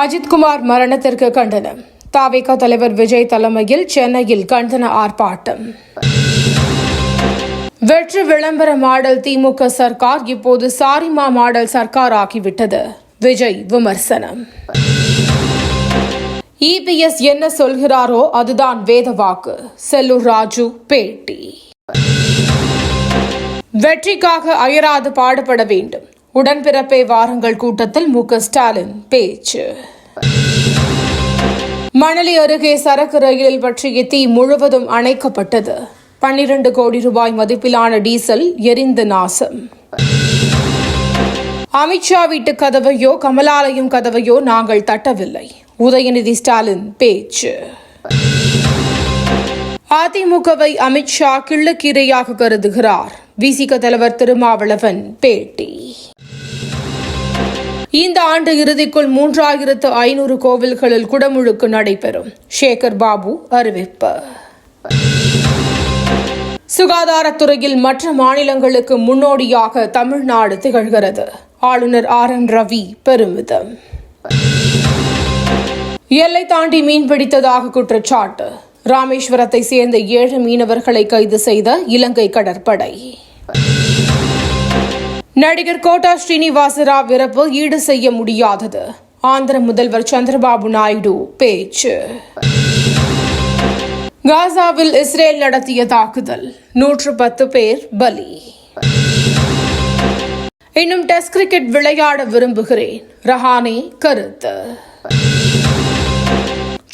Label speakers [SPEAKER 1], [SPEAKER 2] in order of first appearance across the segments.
[SPEAKER 1] அஜித்குமார் மரணத்திற்கு கண்டனம். தாவேகா தலைவர் விஜய் தலைமையில் சென்னையில் கண்டன ஆர்ப்பாட்டம். வெற்று விளம்பர மாடல் திமுக சர்க்கார் இப்போது சாரிமா மாடல் சர்க்கார் ஆகிவிட்டது விஜய் விமர்சனம். இபிஎஸ் என்ன சொல்கிறாரோ அதுதான் வேத வாக்கு. செல்லூர் ராஜு பேட்டி. வெற்றிக்காக அயராது பாடுபட வேண்டும். உடன்பிறப்பே வாருங்கள் கூட்டத்தில் மு ஸ்டாலின் பேச்சு. மணலி அருகே சரக்கு ரயிலில் பற்றிய தீ முழுவதும் அணைக்கப்பட்டது. பன்னிரண்டு கோடி ரூபாய் மதிப்பிலான டீசல் எரிந்து நாசம். அமித்ஷா வீட்டு கதவையோ கமலாலயம் கதவையோ நாங்கள் தட்டவில்லை. உதயநிதி ஸ்டாலின் பேச்சு. அதிமுகவை அமித்ஷா கிள்ளுக்கீரையாக கருதுகிறார். விசிக தலைவர் திருமாவளவன் பேட்டி. இந்த ஆண்டு இறுதிக்குள் மூன்றாயிரத்து ஐநூறு கோவில்களில் குடமுழுக்கு நடைபெறும். சேகர் பாபு அறிவிப்பு. சுகாதாரத்துறையில் மற்ற மாநிலங்களுக்கு முன்னோடியாக தமிழ்நாடு திகழ்கிறது. ஆளுநர் ஆர் என் ரவி பெருமிதம். எல்லை தாண்டி மீன்பிடித்ததாக குற்றச்சாட்டு. ராமேஸ்வரத்தை சேர்ந்த ஏழு மீனவர்களை கைது செய்த இலங்கை கடற்படை. நடிகர் கோட்டா ஸ்ரீனிவாசராவ் இறப்பு ஈடு செய்ய முடியாதது. ஆந்திர முதல்வர் சந்திரபாபு நாயுடு பேச்சு. காசாவில் இஸ்ரேல் நடத்திய தாக்குதல் நூற்று பத்து பேர் பலி. இன்னும் டெஸ்ட் கிரிக்கெட் விளையாட விரும்புகிறேன் ரஹானே கருத்து.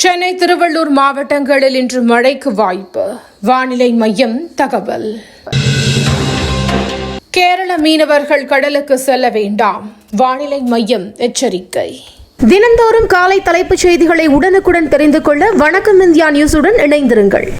[SPEAKER 1] சென்னை திருவள்ளூர் மாவட்டங்களில் இன்று மழைக்கு வாய்ப்பு வானிலை மையம் தகவல். கேரள மீனவர்கள் கடலுக்கு செல்ல வேண்டாம். வானிலை மையம் எச்சரிக்கை.
[SPEAKER 2] தினந்தோறும் காலை தலைப்புச் செய்திகளை உடனுக்குடன் தெரிந்து கொள்ள வணக்கம் இந்தியா நியூஸுடன் இணைந்திருங்கள்.